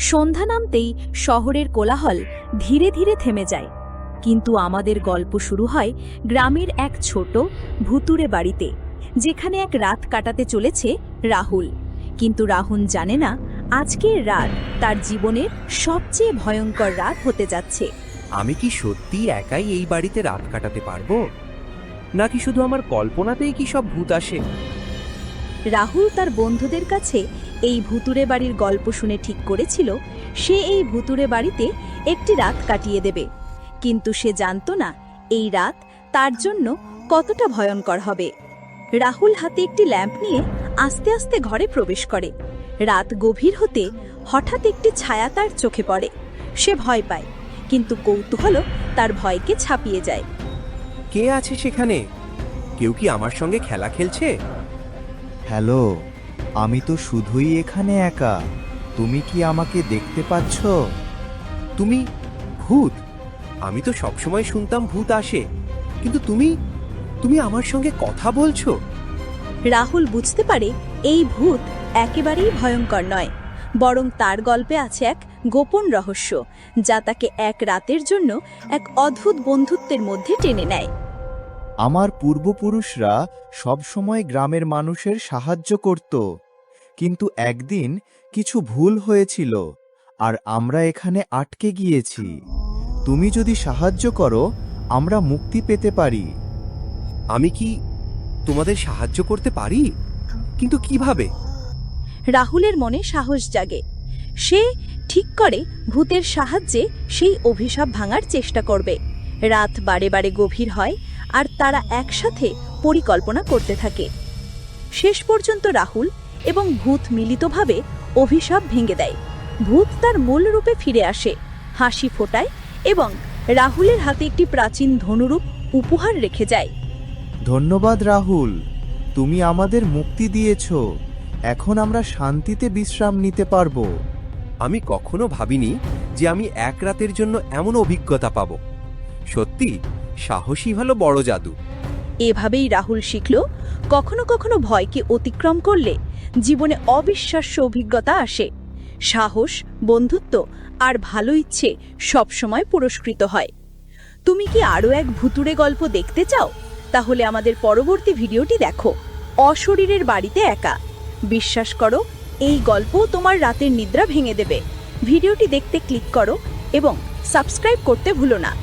সন্ধ্যা নামতেই শহরের কোলাহল ধীরে ধীরে থেমে যায়। কিন্তু আমাদের গল্প শুরু হয় গ্রামের এক ছোট ভুতুরে বাড়িতে, যেখানে এক রাত কাটাতে চলেছে রাহুল। কিন্তু রাহুল জানে না আজকের রাত তার জীবনের সবচেয়ে ভয়ঙ্কর রাত হতে যাচ্ছে। আমি কি সত্যি একাই এই বাড়িতে রাত কাটাতে পারব? নাকি শুধু আমার কল্পনাতেই কি সব ভূত আসে? রাহুল তার বন্ধুদের কাছে এই ভুতুরে বাড়ির গল্প শুনে ঠিক করেছিল, সে এই ভুতুরে বাড়িতে একটি রাত কাটিয়ে দেবে। কিন্তু সে জানতো না এই রাত তার জন্য কতটা ভয়ঙ্কর হবে। রাহুল হাতে একটি ল্যাম্প নিয়ে আস্তে আস্তে ঘরে প্রবেশ করে। রাত গভীর হতে হঠাৎ একটি ছায়া তার চোখে পড়ে। সে ভয় পায়, কিন্তু কৌতূহল তার ভয়কে ছাপিয়ে যায়। কে আছে সেখানে? কেউ কি আমার সঙ্গে খেলা খেলছে? হ্যালো, আমি তো শুধুই এখানে একা। তুমি কি আমাকে দেখতে পাচ্ছ? তুমি ভূত। আমি তো সবসময় শুনতাম ভূত আসে। কিন্তু তুমি তুমি আমার সঙ্গে কথা বলছো। রাহুল বুঝতে পারে এই ভূত একেবারেই ভয়ঙ্কর নয়, বরং তার গল্পে আছে এক গোপন রহস্য, যা তাকে এক রাতের জন্য এক অদ্ভুত বন্ধুত্বের মধ্যে টেনে নেয়। আমার পূর্বপুরুষরা সবসময় গ্রামের মানুষের সাহায্য করত। কিন্তু একদিন কিছু ভুল হয়েছিল আর আমরা এখানে আটকে গিয়েছি। তুমি যদি সাহায্য করো আমরা মুক্তি পেতে পারি। আমি কি তোমাদের সাহায্য করতে পারি? কিন্তু কীভাবে? রাহুলের মনে সাহস জাগে। সে ঠিক করে ভূতের সাহায্যে সেই অভিশাপ ভাঙার চেষ্টা করবে। রাত বারে বারে গভীর হয় আর তারা একসাথে পরিকল্পনা করতে থাকে। শেষ পর্যন্ত রাহুল এবং ভূত মিলিতভাবে অভিশাপ ভেঙে দেয়। ভূত তার মূল রূপে ফিরে আসে হাসি ফোটায় এবং রাহুলের হাতে একটি প্রাচীন ধনুরূপ উপহার রেখে যায়। ধন্যবাদ রাহুল তুমি আমাদের মুক্তি দিয়েছ এখন আমরা শান্তিতে বিশ্রাম নিতে পারব। আমি কখনো ভাবিনি যে আমি এক রাতের জন্য এমন অভিজ্ঞতা পাব। সত্যি সাহসী হলো বড় জাদু। এভাবেই রাহুল শিখল, কখনো কখনো ভয়কে অতিক্রম করলে জীবনে অবিশ্বাস্য অভিজ্ঞতা আসে। সাহস, বন্ধুত্ব আর ভালো ইচ্ছে সবসময় পুরস্কৃত হয়। তুমি কি আরও এক ভুতুরে গল্প দেখতে চাও? তাহলে আমাদের পরবর্তী ভিডিওটি দেখো। অশরীরের বাড়িতে একা। বিশ্বাস করো, এই গল্পও তোমার রাতের নিদ্রা ভেঙে দেবে। ভিডিওটি দেখতে ক্লিক করো এবং সাবস্ক্রাইব করতে ভুলো না।